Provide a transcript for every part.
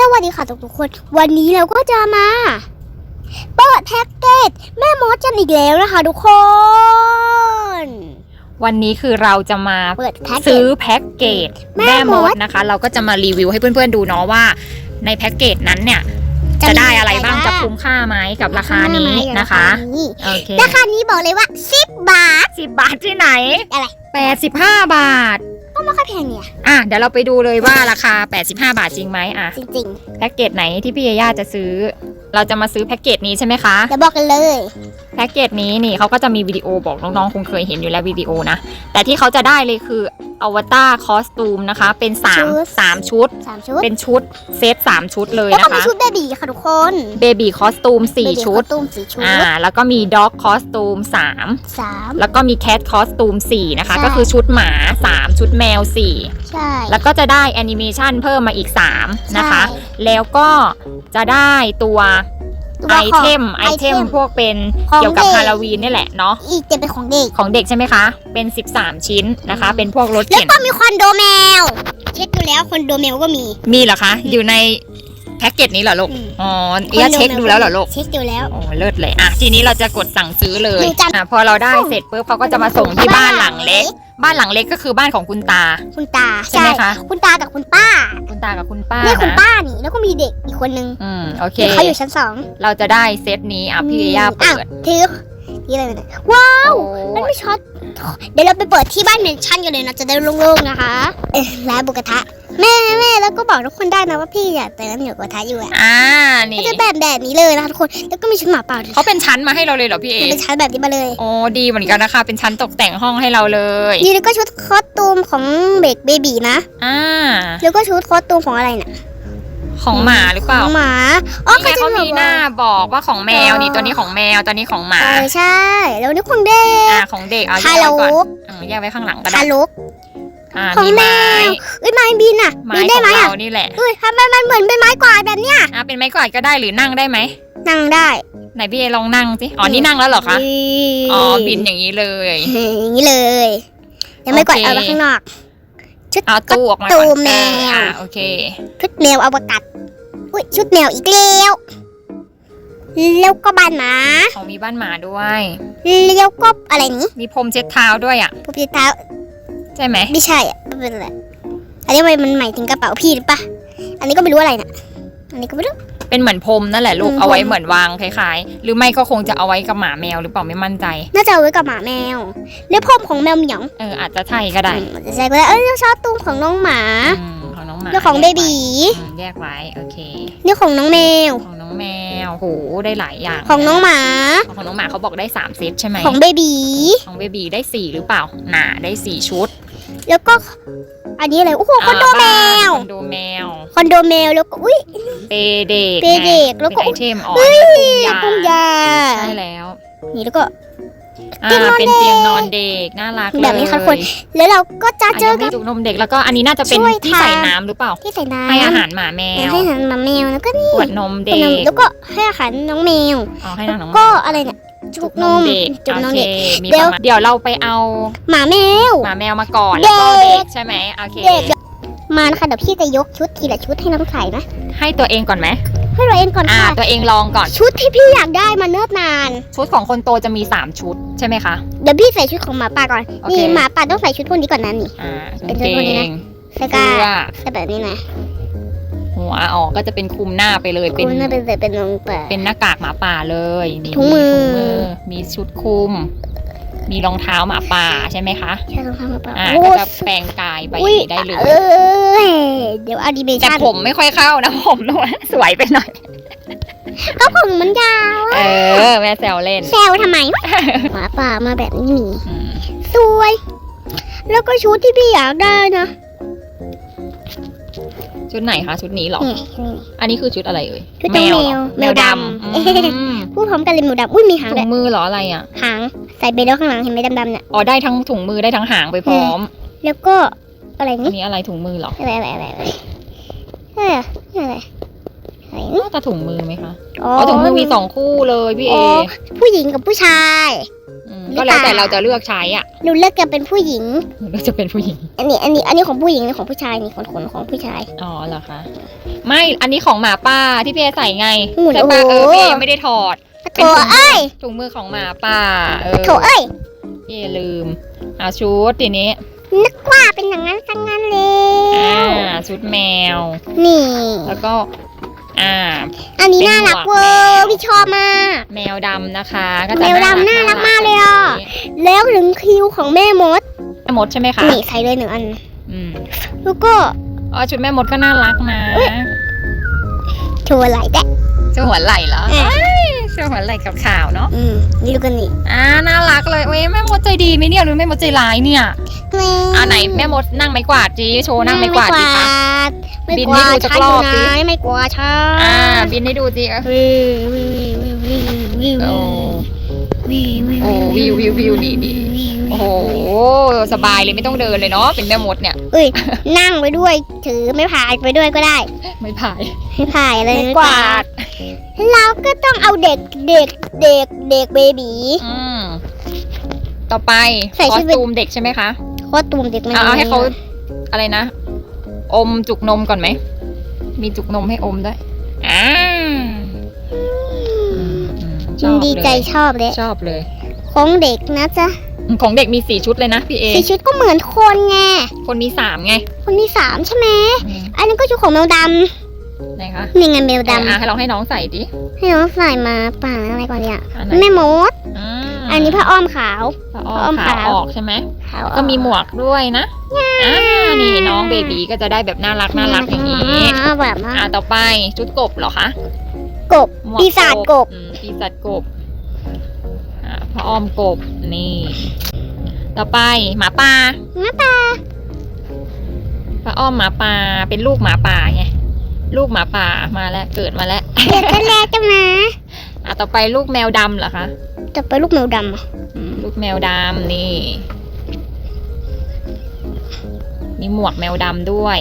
สวัสดีค่ะทุกๆคน วันนี้เราก็จะมา เปิดแพ็กเกจแม่มดกันอีกแล้วนะคะทุกคน วันนี้คือเราจะมาเปิดแพ็กเกซื้อจแพ็กเกจแม่แม่มมดดนะคะ เราก็จะมารีวิวให้เพื่อนๆดูเนาะว่า ในแพ็กเกจนั้นเนี่ย จะจะมีได้อะไรบ้างอะไรบ้างจะคุ้มค่าไหมกับราคานี้นะคะนี่โอเคราคานี้บอกเลยว่า 10 บาทสิบบาทที่ไหนอะไรแปดสิบห้าบาท ก็ไม่ค่อยแพงเนี่ย อะเดี๋ยวเราไปดูเลยว่าราคา 85 บาทจริงไหมอะจริงแพ็กเกจไหนที่พี่เอย่าจะซื้อ เราจะมาซื้อแพ็กเกจนี้ใช่ไหมคะๆเดี๋ยวบอกกันเลย แพ็กเกจนี้นี่เขาก็จะมีวิดีโอบอกน้องๆคงเคยเห็นอยู่แล้ววิดีโอนะแต่ที่เขาจะได้เลยคือ อวตารคอสตูมนะคะ เป็น3 3ชุด3ชุดเป็นชุดเซต3ชุดเลยแล้วก็นะมีคะชุดเบบีค่ะทุกคนเบบี้คอสตูม4ชุดตุ้มสี่ชุดอ่าแล้วก็มีด็อกคอสตูม3สาม แล้วก็มีแคทคอสตูม4นะคะ ใช่ ก็คือชุดหมา3ชุดแมว4ใช่ แล้วก็จะได้แอนิเมชันเพิ่มมาอีก3นะคะ ใช่ แล้วก็จะได้ตัวตัว ไอของเทมไอเทม item พวกเป็นของเกี่ยวกับเด็กฮาโลวีนนี่แหละเนาะอีกจะเป็นของเด็กของเด็กใช่ไหมคะ เป็น 13 ชิ้นนะคะ เป็นพวกรถแล้วเข็นก็มีคอนโดแมว เช็คดูแล้วคอนโดแมวก็มี มีเหรอคะ อยู่ในแพ็กเกจนี้เหรอลูกอืมอ๋อเอียเช็คดูแล้วเหรอลูก เช็คดูแล้วโอ้เลิศเลย อะ ทีนี้เราจะกดสั่งซื้อเลยหนูจำอะพอเราได้เสร็จปุ๊บเขาก็จะมาส่งที่บ้านหลังเล็ก บ้านหลังเล็กก็คือบ้านของคุณตา คุณตาใช่ไหมคะ คุณตากับคุณป้า คุณตากับคุณป้าเนี่ยคุณนะป้านี่แล้วก็มีเด็กอีกคนนึงอืมโอเค เด็กเขาอยู่ชั้นสองเราจะได้เซตนี้อะพี่เอย่าเปิดอะถือที่อะไรเนี่ยว้าวโอ้มันไม่ช็อตเดี๋ยวเราไปเปิดที่บ้านเมนชั่นกันเลยนะจะได้โล่งๆนะคะเอ๊ะร้านบุกระทะ แม่แม่แล้วก็บอกทุกคนได้นะว่าพี่อยากเติมหมูกระทะอยู่อะอ่านี่ก็จะแบบแบบนี้เลยนะคะทุกคนแล้วก็มีชุดหมาป่าด้วยเขาเป็นชั้นมาให้เราเลยเหรอพี่เอมันเป็นชั้นแบบนี้มาเลยโอ้ดีเหมือนกันนะคะ เป็นชั้นตกแต่งห้องให้เราเลยนี่แล้วก็ชุดคอสตูมของเบกเบบีนะอ่าแล้วก็ชุดคอสตูมของอะไรน่ะของหมาหรือเปล่าของหมาอ๋อนี่ไงจะเขามีบอกหว่าน้าบอกว่าของแมวนี่ตัวนี้ของแมวตัวนี้ของหมาเออใช่แล้วนี่ของเด็กอ่าของเด็กเอาแยฮากโลไว้ก่อนกอืมแยกไว้ข้างหลังก็ฮาได้โลก อ่าของมีไม้แมวเอ้ยไม้บินอะไม้บินขได้องไหมอะเรานี่แหละเอ้ยทำไมมันเหมือนเป็นไม้กวาดแบบเนี้ยอ่าเป็นไม้กวาดก็ได้หรือนั่งได้ไหมนั่งได้ไหนพี่เอลองนั่งสิอ๋อนี่นั่งแล้วเหรอคะอ๋อบินอย่างนี้เลย อย่างนี้เลยยังไม่กวาดโอเค เอาไว้ข้างนอกชุดเอาตู้ออกมาตู้ก่อนแมวอ่าโอเค ชุดแมวอวกาศอุ้ยชุดแมวอีกแล้วแล้วก็บ้านหมาของมีบ้านหมาด้วย แล้วก็อะไรนี้มีพรมเช็ดเท้าด้วยอะผู้พิท้าใช่ไหมไม่ใช่อะไม่เป็นไรอันนี้มันหมายถึงกระเป๋าพี่หรือปะอันนี้ก็ไม่รู้อะไรนะอันนี้ก็ไม่รู้เป็นเหมือนพรมนั่นแหละลูกอืมเอาไว้พรมเหมือนวางคล้ายๆ หรือไม่ก็คงจะเอาไว้กับหมาแมวหรือเปล่าไม่มั่นใจ น่าจะเอาไว้กับหมาแมวแล้วพ่อมของแมวเหมียวเอออาจจะใช่ก็ได้อืมอาจจะใช่ก็ได้เอ้ยแล้วชอบตุ้มของน้องหมาอืมของน้องหมาแล้วของเบบีอืมแยกไว้โอเคนี่ของน้องแมวของน้องแมวโหได้หลายอย่าง ของน้องหมา ของน้องหมาเขาบอกได้สามเซตใช่ไหมของเบบีของเบบีได้สี่หรือเปล่าหนาได้สี่ชุด แล้วก็อันนี้อะไรโอ้โหคอนโดแมว คอนโดแมว คอนโดแมวแล้วก็อุ้ยเปเด็กเปเด็กแล้วก็เป็นไอเทมอ๋อเฮ้ยนี่ปุ้งยาใช่แล้ว นี่แล้วก็อ่าเตียงนอนเป็นเด็กเตียงนอนเด็กน่ารักเลยแบบนี้ค่ะทุกคน แล้วเราก็จะอะเจยัองกัมีบจุกนมเด็กแล้วก็อันนี้น่าจะเป็นช่วยที่ทาใส่น้ำหรือเปล่า ที่ใส่น้ำให้อาหารหมาแมวให้อาหารหมาแมวแล้วก็นี่ขวดนมเด็กแล้วก็ให้อาหารน้องแมวอ๋อให้น้องก็อะไรเนี่ย จุกนมเด็กจุกนมโอเคเด็กมีเดี๋ยวประมาณเดี๋ยวเราไปเอาหมาแมวหมาแมวมาก่อนแล้วก็เด็กเด็กใช่ไหมโอเคเด็กมานะคะเดี๋ยวพี่จะยกชุดทีละชุดให้น้ำไข่นะให้ตัวเองก่อนไหมให้เราเองก่อนอ่าค่ะตัวเองลองก่อนชุดที่พี่อยากได้มาเนิ่นนาน ชุดของคนโตจะมีสามชุดใช่ไหมคะเดี๋ยวพี่ใส่ชุดของหมาป่าก่อนโอเคนี่หมาป่าต้องใส่ชุดพวกนี้ก่อนนะนี่อ่าเป็นกางชุดเกพวกนี้นะงแล้วก็เสื้อใส่แบบนี้นะหั วออกก็จะเป็นคลุมหน้าไปเลยเป็นคุณน่าเป็นใส่เป็นน้องป่าเป็นหน้ากากหมาป่าเลยนี่ถุงมือถุงมือมีชุดคลุม มีรองเท้าหมาป่าใช่ไหมคะใช่รองเท้าหมาป่าอ่าโอ้ก็จะแปลงกายไปอุ๊ยได้เลยเออเดี๋ยวอนิเมแต่ชั่นผมไม่ค่อยเข้านะผมด้วยสวยไปหน่อยก็ผมมันยาวเออแม่แซวเล่นแซวทำไมวะหมาป่ามาแบบนี้นี่อืมสวย แล้วก็ชุดที่พี่อยากได้นะ ชุดไหนคะ ชุดนี้เหรอนี่นี่อันนี้คือชุดอะไรเอ่ยชุดน้องเหรอแมวแมวดแมวดำำเอ๊ะอืมพูดพร้อมกันเลยหมูดำอุ้ยมีหางถุด้วยงมือเหรออะไรอะ หางใส่ไปแล้วข้างหลังเห็นไหมดำๆเนี่ย อ๋อได้ทั้งถุงมือได้ทั้งหางไปพร้อมแล้วก็อะไรอันี่นนี้อะไรถุงมือเหรอ อะไรอะไรอะไรอะไรเฮ้ยอะไรอะ ไรนี่น่าจะถุงมือไหมคะอ๋ออ๋อถุงมือมีสองคู่เลยพี่เออ๋อผู้หญิงกับผู้ชายอืมก็แล้วแต่เราจะเลือกใช้อะหนูเลือกกันเป็นผู้หญิงเราจะเป็นผู้หญิง อันนี้อันนี้อันนี้ของผู้หญิงนี่ของผู้ชายนี่ขนขนของผู้ชายอ๋อเหรอคะไม่อันนี้ของหมาป้าที่พี่เอใส่ไงโอ้โหใช่ปะเออพี่เอไม่ได้ถอดโถเอ้ยถุงมือของหมาป้าเออโถเอ้ยพี่เอลืมเอาชุดทีนี้นึกว่าเป็นอย่างนั้นทั้งนั้นเลอ่ายชุดแมว นี่ แล้วก็ อ่า อันนี้น่ารักเวอร์พี่ชอบมาก แมวดำนะคะก็จะแมวดำน่ารักมากเลยอะ แล้วถึงคิวของแม่มด แม่มดใช่ไหมคะ นี่ใส่เลยหนึ่งอัน อืม แล้วก็ อ๋อชุดแม่มดก็น่ารักนะเอ้ยโชว์ไหล่แดะเสื้อหัวไหล่เหรอ เอ้ยเอ้ยเสื้อหัวไหล่กับขาวๆเนาะอืมนี่ดูกันนี่อ่าน่ารักเลยเว้ยแม่มดใจดีไหมเนี่ยหรือแม่มดใจร้ายเนี่ยอ่าไหนแม่มดนั่งไม้กวาดจีโชว์นั่งไม้กวาดจีคะไม่บินกให้วาดูดสักฉันรออยู่บนะสิไม่กลัวฉันอ่าบินให้ดูจีวิววิววิววิววิวโอ้วิววิวโอ้วิววิววิวนี่นี่โอ้โหสบายเลยไม่ต้องเดินเลยเนาะเป็นแม่มดเนี่ยเอ้ยนั่งไปด้วยถือไม่พายไปด้วยก็ได้ ไม่พายไม่พายเลยไม่นะกวาจ๊ะด เราก็ต้องเอาเด็กเด็กเด็กเด็กเบบีอืมต่อไปใส่คอชุสดเป็นตูมเด็กใช่ไหมคะโคตรตูมเด็กมันเอาเอาให้เขาอะไรนะ อมจุกนมก่อนไหม มีจุกนมให้อมด้วยอ่าอืมอืมชอบดีใจเลยชอบเลยชอบเลย ของเด็กนะจ๊ะของเด็กมีสี่ชุดเลยนะพี่เอสีชุดก็เหมือนคนไง คนมีสามไง คนที่สามใช่ไหมอืมอันนี้ก็ชุดของแมวด ไหนคะำนี่ไงแมวดอะให้ลองให้น้องใส่ดิำให้น้องใส่มาป่าอะไรก่อนเนี่ยอันไหน แม่มด อ่าอันนี้ผ้าอ้อมขาวพระพระอ้อ้ออมมขาขาวออกใช่ไหม ขาวก็มีหมวกด้วยนะอ่านี่น้องเบบีก็จะได้แบบน่ารักน่ารักอย่างนี้ อ่าแบบว่า อ่าต่อไปชุดกบเหรอคะกบหมวกปีศาจกบ อืมปีศาจกบอ่าพระอ้อมกบนี่ ต่อไปหมาป่าหมาป่า พระอ้อมหมาป่าเป็นลูกหมาป่าไง ลูกหมาป่ามาแล้วเกิดมาแล้วเด็กกันแล้วจังนะอะต่อไปลูกแมวดำเหรอคะจะไปลูกแมวดำอะลูกแมวดำนี่ มีหมวกแมวดำด้วย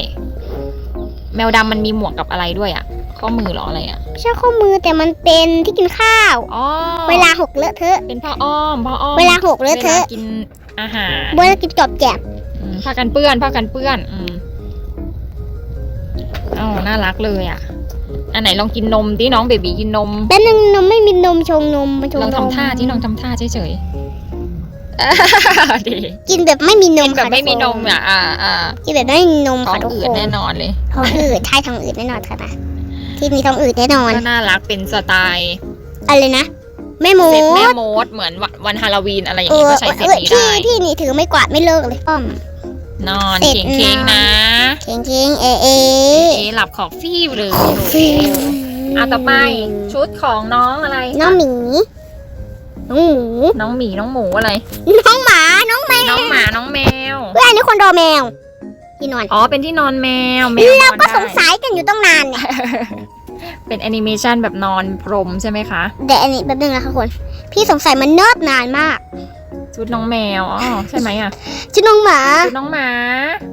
แมวดำมันมีหมวกกับอะไรด้วยอะข้อมือเหรออะไรอะไม่ใช่ข้อมือแต่มันเป็นที่กินข้าว อ๋อเวลาหกเลอะเทอะ เป็นผ้าอ้อมผ้าอ้อมเวลาหกเลอะเทอะวลากินอาหารเวลากินกรอบแกบอืมผ้ากันเปื้อนผ้ากันเปื้อนอืมอ๋อ น่ารักเลยอะอันไหนลองกินนมดิน้องเบบีกินนมแป๊บนึงนมไม่มีนมชงนมมาชงลองนมทำท่าที่ลองทำท่าเฉยๆดีกินแบบไม่มีนกิมนแบบค่ะไม่มีนทุกมคอะอ่าอ่ากินแบบไม่มีนมท้อค่ะงทุกอืคดนแน่นอนเลย ท้องอืดใช่ท้องอืดแน่นอนค่ะนะที่มีท้องอืดแน่นอนก็น่ารักเป็นสไตล์อะไรนะแม่หมูเซตแม่มดเหมือนวันวันฮาโลวีนอะไรอย่างเองี้อก็ใช้เซตเออนี้พี่ได้พี่นี่ถือไม่กวาดไม่เลิกเลยอ้อม นอนเสร็จเค้งเค้งๆนะเค้งเค้งเอเอเอะห ลับขอบฟิวเลยฟิวอะต่อไปชุดของน้องอะไร น้องหมี น้องหมู น้องหมีน้องหมูอะไร น้องหมา น้องแมว น้องหมา น้องแมวเพื่อนนี่คนรอแมว ที่นอน อ๋อ เป็นที่นอนแมว แมวเรานอนก็ได้สงสัยกันอยู่ตั้งนานเนี่ยเป็นแอนิเมชันแบบนอนพรมใช่ไหมคะ แต่อันนี้แป๊บนึงนะคะคน พี่สงสัยมันเนิบนานมาก ชุดน้องแมวอ๋อใช่ไหมอะชื่อน้องหมา ชุดน้องหมา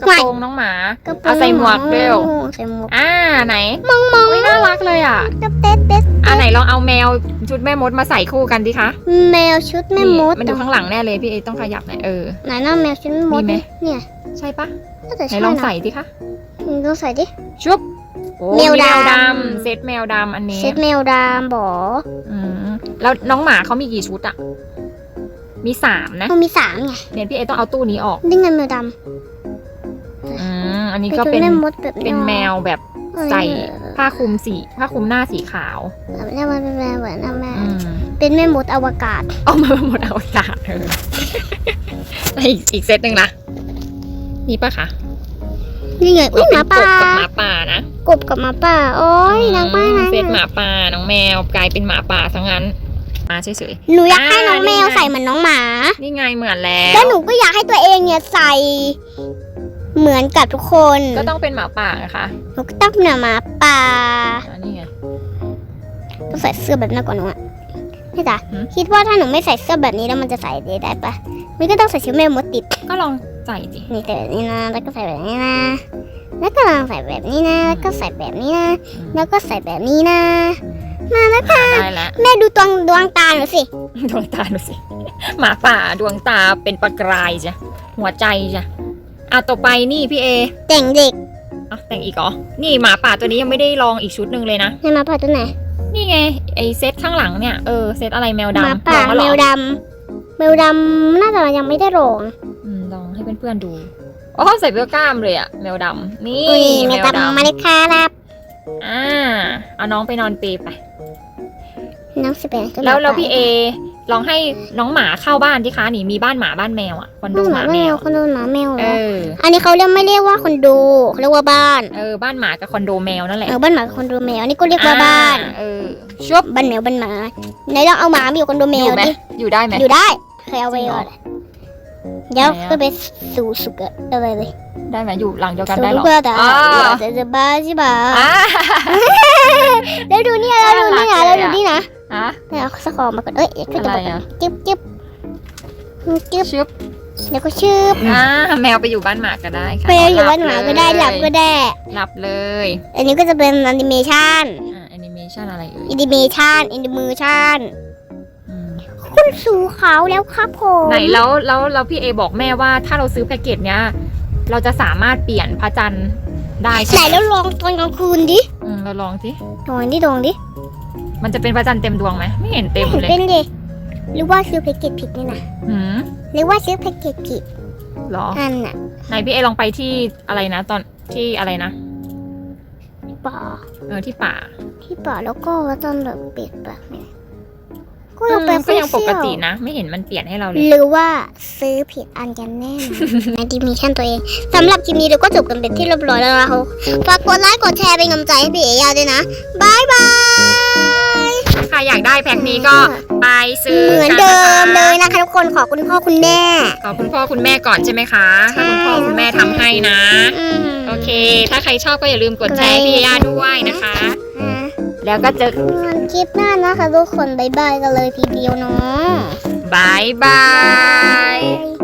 กระไม่โปรงน้องหมากระโปรงเอาใส่หมวกเร็วใส่หมวกอ่าไหนมองมองอุ้ยน่ารักเลยอะเต๊ะเต๊ะเต๊ะอ่าไหนลองเอาแมวชุดแม่มดมาใส่คู่กันดิคะแมวชุดแม่มดนี่มันอยู่ข้างหลังแน่เลยพี่เอต้องขยับหน่อยเออไหนหน้าแมวชุดแม่มดมีไหมเนี่ยใช่ปะน่าจะไหนใช่ลองนะใส่ดิคะลองใส่ดิชุบโอ้แมวแมวดำดำเซตแมวดำอันนี้เช็ดแมวดามบออืมแล้วน้องหมาเขามีกี่ชุดอะ มีสามนะมันมีสามไงเนี่ยพี่เอต้องเอาตู้นี้ออกนี่ไงแมวดอืมอันำนี้แต่ก็ชุดเป็นแม่มดแบบเป็นแมวแบบใส่ผ้าคลุมสีผ้าคลุมหน้าสีขาวแบบนี้มันเป็นแมวเหมือนแม่อืมเป็นแม่มดอวกาศเอามาหมดเอาอากาศเออแล้วอีกอีกเซตหนึ่งล่ะนี่ปะคะนี่ไงอุ้ยหเป็มานกป่าบกับหมาป่านะกบกับหมาป่าโอ้ยนางป้าอืนามเซตหมาป่าน้องแมวกลายเป็นหมาป่าซะงั้น มาเฉยหนูอยากให้น้องอ่าแมนี่วไงใส่เหมือนน้องหมาๆนี่ไงเหมือนแล้วแล้วหนูก็อยากให้ตัวเองเนี่ยใส่เหมือนกับทุกคน ก็ต้องเป็นหมาป่าไงคะหนูก็ต้องเหนือหมาป่าอ่านี่ไงต้องใส่เสื้อแบบนั้นก่อนหนูอะนี่จ้ะหืมคิดว่าถ้าหนูไม่ใส่เสื้อแบบนี้แล้วมันจะใส่ได้ได้ปะมันก็ต้องใส่ชุดแม่มดติด ก็ลองใส่ดินี่ใส่แบบนี้นะแล้วก็ใส่แบบนี้นะ แล้วก็ลองใส่แบบนี้นะ แล้วก็ใส่แบบนี้นะ แล้วก็ใส่แบบนี้นะ มาแล้วค่ะ ได้แล้วแม่ดูตวงดวงตาหนูสิ ดวงตาดูสิหมาป่าดวงตาเป็นประกายจ้ะหัวใจจ้ะอะต่อไปนี่พี่เอแต่งเด็กอะแต่งอีกเหรอนี่หมาป่าตัวนี้ยังไม่ได้ลองอีกชุดหนึ่งเลยนะให้มาผ่าตัวไหนนี่ไงไอเซตข้างหลังเนี่ยเออเซตอะไรแมวหมาดำป่าลองแมแล้ววเหรอดำแมวดำน่าจะยังไม่ได้ลงอืมลองให้เพื่อนๆดูอ๋อใส่เสื้อกล้ามเลยอะแมวดำนี่อุ้ยแมแมววดำดำมาเลยครับ อ่า เอาน้องไปนอนเปรย์ไป น้องสิบแปดก็แล้วแล้วมาพี่เอลองให้น้องหมาเข้าบ้านที่คะนี่มีบ้านหมาบ้านแมวอะคอนโดน้องหหมามาแมแมววคนโดนหมาแมวเหรเอออ อันนี้เขาเรียกไม่เรียกว่าคอนโดเขาเรียกว่าบ้านเออ บ้านหมากับคอนโดแมวนั่นแหละเออบ้านหมากับคอนโดแมวอันนี้ก็เรียกว่าบ้านอ่เออชุบบ้านแมวบ้านหมาไหนลองเอาหมามาอยู่คอนโดแมอวยู่ไหมดิอยู่ได้ไหมอยู่ได้เคยเอาไปจริงเหรก่ออน เดี๋ยวไหนอะก็ไปสู่สุกะอะไรเลยได้ไหมอยู่หลังเดียวกันสู่ได้เหรลูอกเพื่อแต่อ่าจะจะบ้าใช่ป่ะอ่าแล้วดูนี่แล้วดูนี่นะน่ารัแล้วกเลยดูอะนี่นะอะแล้วเอาสกอร์มาก่อนเอ้ยก็จะอะไรบอกอะจิ๊บจิ๊บจิ๊บชุบแล้วก็ชืบอ่าแมวไปอยู่บ้านหมาก็ได้ค่ะไปอยู่บ้านหมาก็ได้หลับก็ได้หลับเลย อันนี้ก็จะเป็นแอนิเมชันอ่าแอนิเมชันอะไรเอ่ยแอนิเมชันแอนิเมชันอืม คุณสู่เขาแล้วครับผมไหนแล้วแล้วแล้วพี่เอบอกแม่ว่าถ้าเราซื้อแพ็กเกจเนี้ย เราจะสามารถเปลี่ยนพระจันทร์ได้ไหนใช่ไหมแล้วลองตอนกลางคืนดิอืมเราลองสิลองดิลองดิมันจะเป็นพระจันทร์เต็มดวงไหมไม่เห็นเต็มเห็นเลยเป็นดิหรือว่าซื้อแพ็กเกจผิดนี่นะหืมหรือว่าซื้อแพ็กเกจผิดเหรอ อันน่ะไหนพี่เอลองไปที่อะไรนะ ตอนที่อะไรนะป่าเออที่ป่าที่ป่าแล้วก็ตอนแบบเปลี่ยนปากเนี่ย ก็อืยังมไปก็ยังปกติเที่วนะ ไม่เห็นมันเปลี่ยนให้เราเลย หรือว่าซื้อผิดอันกันแน่ในดิมิชันตัวเองสำหรับคลิปนี้เราก็จบกันเป็นที่เรียบร้อยแล้วนะคะฝากกดไลค์กดแชร์เป็นกำลังใจให้พี่เอยาด้วยนะบายบายใครอยากได้แพ็คนี้ก็ไปซื้อเหมือนกัเดิมนะคะเลยนะคะทุกคนขอคุณพ่อคุณแม่ ขอบคุณพ่อคุณแม่ก่อนใช่ไหมคะถ้าคุณพ่อคุณแม่ทำให้นะอืมโอเค ถ้าใครชอบก็อย่าลืมกดแชร์ให้พี่ย่าด้วยนะคะอะ แล้วก็เจอคลิปหน้านะคะทุกคนบายบายกันเลยทีเดียวเนาะบายบาย